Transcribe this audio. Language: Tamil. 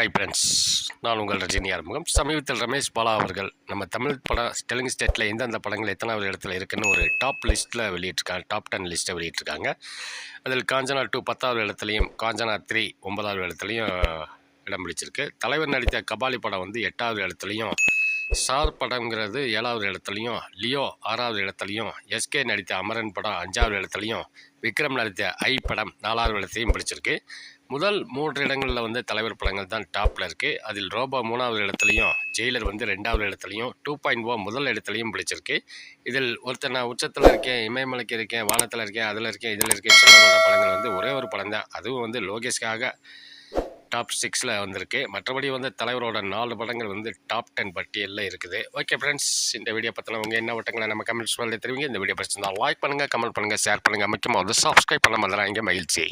ஹாய் ஃப்ரெண்ட்ஸ் நான் உங்கள் ரஜினி ஆரம்பம் சமீபத்தில் ரமேஷ் பாலா அவர்கள் நம்ம தமிழ் படம் தெலுங்கு ஸ்டேட்டில் எந்தெந்த படங்கள் எத்தனாவது இடத்துல இருக்குன்னு ஒரு டாப் லிஸ்ட்டில் வெளியிட்டிருக்காங்க. டாப் டென் லிஸ்ட்டை வெளியிட்டிருக்காங்க. அதில் காஞ்சனா டூ பத்தாவது இடத்துலையும் காஞ்சனா த்ரீ ஒன்பதாவது இடத்துலையும் இடம் பிடிச்சிருக்கு. தலைவர் நடித்த கபாலி படம் வந்து எட்டாவது இடத்துலையும் சார் படங்கிறது ஏழாவது இடத்துலையும் லியோ ஆறாவது இடத்துலையும் எஸ்கே நடித்த அமரன் படம் அஞ்சாவது இடத்துலையும் விக்ரம் நடித்த ஐ படம் நாலாவது இடத்தையும் பிடிச்சிருக்கு. முதல் மூன்று இடங்களில் வந்து தலைவர் படங்கள் தான் டாப்பில் இருக்குது அதில் ரோபோ மூணாவது இடத்துலையும் ஜெயிலர் வந்து ரெண்டாவது இடத்துலையும் டூ பாயிண்ட் ஓ முதல் இடத்துலையும் பிடிச்சிருக்கு. இதில் ஒருத்தர் நான் உச்சத்தில் இருக்கேன் இமயமலைக்கு இருக்கேன் வானத்தில் இருக்கேன் அதில் இருக்கேன் இதில் இருக்கேன் சொன்னதோட படங்கள் வந்து ஒரே ஒரு படம் தான். அதுவும் வந்து லோகேஷ்காக டாப் சிக்ஸில் வந்திருக்கு. மற்றபடி வந்து தலைவரோட நாலு படங்கள் வந்து டாப் டென் பட்டியலில் இருக்குது. ஓகே ஃப்ரெண்ட்ஸ் இந்த வீடியோ பற்றின உங்கள் என்ன வட்டங்களை நம்ம கமெண்ட்ஸ் பண்ணி தெரிவிங்க. இந்த வீடியோ பிடிச்சிருந்தா லைக் பண்ணுங்கள் கமெண்ட் பண்ணுங்கள் ஷேர் பண்ணுங்கள் முக்கியமாக வந்து சப்ஸ்கிரைப் பண்ண மாதிரி மகிழ்ச்சி.